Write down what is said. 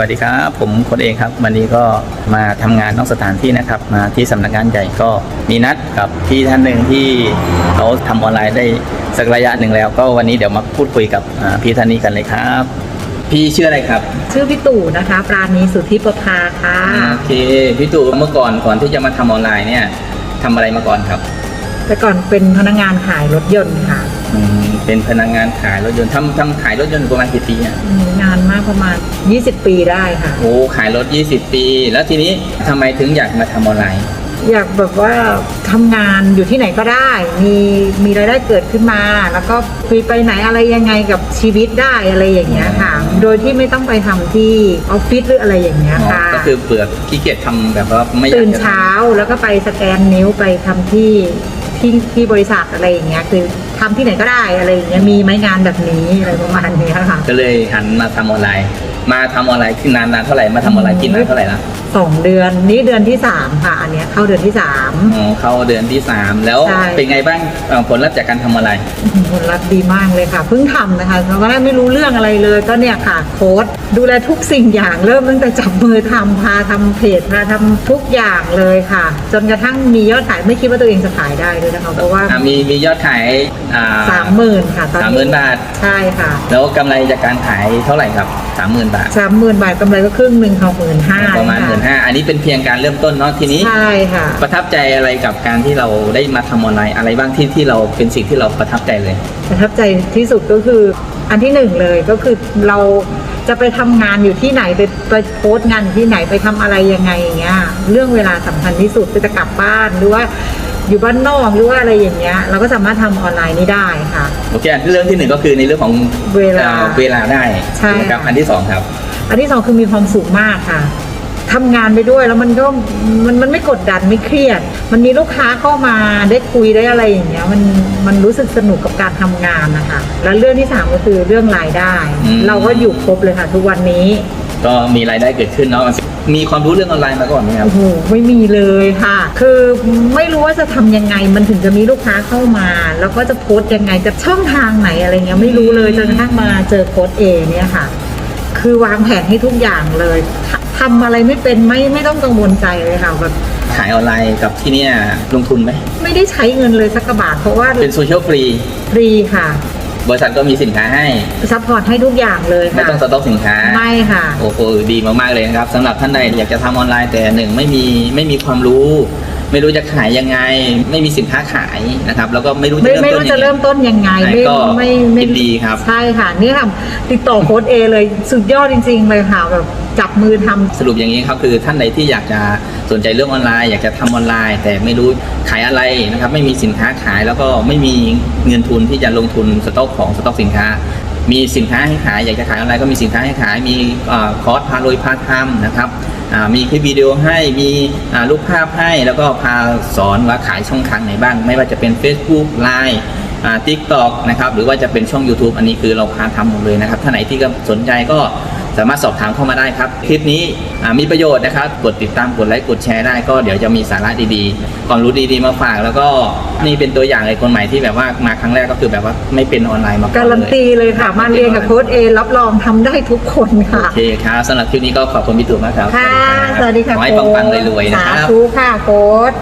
วัสดีครับ ผมคนเองครับ วันนี้ก็มาทำงานนอกสถานที่นะครับ มาที่สำนักงานใหญ่ก็มีนัดกับพี่ท่านหนึ่งที่เขาทำออนไลน์ได้สักระยะหนึ่งแล้ว ก็วันนี้เดี๋ยวมาพูดคุยกับอ่าพี่ท่านนี้กันเลยครับ พี่ชื่ออะไรครับ ชื่อพี่ตู่นะคะ ปราณีสุทธิประภาค่ะโอเคพี่ตู่เมื่อก่อนก่อนที่จะมาทำออนไลน์เนี่ยทำอะไรมาก่อนครับ แต่ก่อนเป็นพนักงานขายรถยนต์ค่ะอืม เป็นพนักงานขายรถยนต์ทำทำขายรถยนต์อยู่ประมาณกี่ปีอะอืมงานมากประมาณ 20 ปีได้ค่ะ โอ้ขายรถ 20 ปี แล้วทีนี้ทำไมถึงอยากมาทำออนไลน์ อยากแบบว่าทำงานอยู่ที่ไหนก็ได้ มีมีรายได้เกิดขึ้นมา แล้วก็คุยไปไหนอะไรยังไงกับชีวิตได้อะไรอย่างเงี้ยค่ะ โดยที่ไม่ต้องไปทำที่ออฟฟิศหรืออะไรอย่างเงี้ยค่ะ ก็คือเปลือกขี้เกียจทำแบบว่าไม่อยากตื่นจะทำ เช้าแล้วก็ไปสแกนนิ้วไปทำที่ ที่ที่บริษัทอะไรอย่างเงี้ยคือทำที่ไหนก็ได้อะไรอย่างเงี้ยมีไหมงานแบบนี้อะไรประมาณเนี้ยค่ะ ก็เลยหันมาทำออนไลน์ มาทำออนไลน์ขึ้นนานนานเท่าไหร่มาทำออนไลน์กินนานเท่าไหร่ละสองเดือนนี้เดือนที่สามค่ะ อันเนี้ยเข้าเดือนที่สาม อ๋อเข้าเดือนที่3แล้วใช่ เป็นไงบ้างเอ่อผลลัพธ์จากการทำออนไลน์ผลลัพธ์ดีมากเลยค่ะเพิ่งทำนะคะตอนแรกไม่รู้เรื่องอะไรเลยก็เนี่ยค่ะโค้ดดูแลทุกสิ่งอย่างเริ่มตั้งแต่จับมือทำพาทำเพจพาทำทุกอย่างเลยค่ะ จนกระทั่งมียอดขายไม่คิดว่าตัวเองจะขายได้ด้วยนะคะเพราะว่าอะมีมียอดขายอ่าสามหมื่นค่ะตอนสามหมื่นบาท ใช่ค่ะ แล้วกำไรจากการขายเท่าไหร่ครับสามหมื่นบาทสามหมื่นบาทกำไรก็ครึ่งหนึ่งของหมื่นห้าประมาณหมื่นห้าอันนี้เป็นเพียงการเริ่มต้นเนาะทีนี้ ใช่ค่ะ ประทับใจอะไรกับการที่เราได้มาทำออนไลน์อะไรบ้างที่ที่เราเป็นสิ่งที่เราประทับใจเลย ประทับใจที่สุดก็คืออันที่หนึ่งเลยก็คือเราจะไปทำงานอยู่ที่ไหนไปไปโพสต์งานอยู่ที่ไหนไปทำอะไรยังไงอย่างเงี้ยเรื่องเวลาสำคัญที่สุดคือจะกลับบ้านหรือว่า อยู่บ้านนอกหรือว่าอะไรอย่างเงี้ย เราก็สามารถทำออนไลน์นี้ได้ค่ะ โอเคอันที่เรื่องที่หนึ่งก็คือในเรื่องของเวลาอ่เวลาได้ใช่นะครับค่ะอันที่สองครับ อันที่สองคือมีความสุขมากค่ะทำงานไปด้วยแล้วมันก็มันมันไม่กดดันไม่เครียด มันมีลูกค้าเข้ามาได้คุยได้อะไรอย่างเงี้ยมันมันรู้สึกสนุกกับการทำงานนะคะแล้วเรื่องที่สามก็คือเรื่องรายได้ อืม เราก็อยู่ครบเลยค่ะ ทุกวันนี้ก็มีรายได้เกิดขึ้นเนาะ มีความรู้เรื่องออนไลน์มาก่อนไหมครับโอ้โหไม่มีเลยค่ะ คือไม่รู้ว่าจะทำยังไงมันถึงจะมีลูกค้าเข้ามา แล้วก็จะโพสต์ยังไงจะช่องทางไหนอะไรเงี้ยไม่รู้เลยจนกระทั่งมาเจอโค้ดเอเนี่ยค่ะ คือวางแผนให้ทุกอย่างเลยททำอะไรไม่เป็นไม่ไม่ต้องกังวลใจเลยค่ะแบบขายออนไลน์กับที่เนี่ยลงทุนไหม ไม่ได้ใช้เงินเลยสักกระบาทเพราะว่าเป็นโซเชียลฟรี ฟรีค่ะ บริษัทก็มีสินค้าให้ ซัพพอร์ตให้ทุกอย่างเลยไม่ค่ะต้องสต็อกสินค้า ไม่ค่ะ โอ้โหดีมากๆเลยนะครับสำหรับท่านใดอยากจะทำออนไลน์แต่หนึ่งไม่มีไม่มีความรู้ ไม่รู้จะขายยังไง ไม่มีสินค้าขายนะครับ แล้วก็ไม่รู้จะไม่เริ่มไม่ต้นรู้ยังจะไง เริ่มต้นยังไงไม่ก็ไม่ไม่ยินดีครับ ใช่ค่ะนี่ค่ะติดต่อโค้ดเอเลยสุดยอดจริง ๆ เลยค่ะแบบจับมือทำ สรุปอย่างนี้ครับคือท่านใดที่อยากจะสนใจเรื่องออนไลน์ อยากจะทำออนไลน์ แต่ไม่รู้ขายอะไรนะครับไม่มีสินค้าขายแล้วก็ไม่มีเงินทุนที่จะลงทุนสต็อกของสต็อกสินค้า มีสินค้าให้ขายอยากจะขายออนไลน์ก็มีสินค้าให้ขายมีเอ่อคอร์สพาลุยพาทำนะครับอ่า มีคลิปวิดีโอให้มีรูปภาพให้แล้วก็พาสอนว่าขายช่องทางไหนบ้าง ไม่ว่าจะเป็น Facebook Line ทิกตอกนะครับหรือว่าจะเป็นช่อง YouTube อันนี้คือเราพาทำหมดเลยนะครับท่านไหนที่สนใจก็ สามารถสอบถามเข้ามาได้ครับ คลิปนี้อ่ามีประโยชน์นะครับ กดติดตามกดไลค์กดแชร์ได้ก็เดี๋ยวจะมีสาระดีๆความรู้ดีๆมาฝาก แล้วก็นี่เป็นตัวอย่างเลยคนใหม่ที่แบบว่ามาครั้งแรกก็คือแบบว่าไม่เป็นออนไลน์มาก่อนการันเลยตีเลยค่ะ มาเรียนกับโค้ดเอรับรองทำได้ทุกคนค่ะ โอเคครับสำหรับคลิปนี้ก็ขอบคุณพี่ตู่มากครับค่ะสวัสดีค่ะขอให้โค้ดปังๆรวยๆนะครับสาธุค่ะโค้ด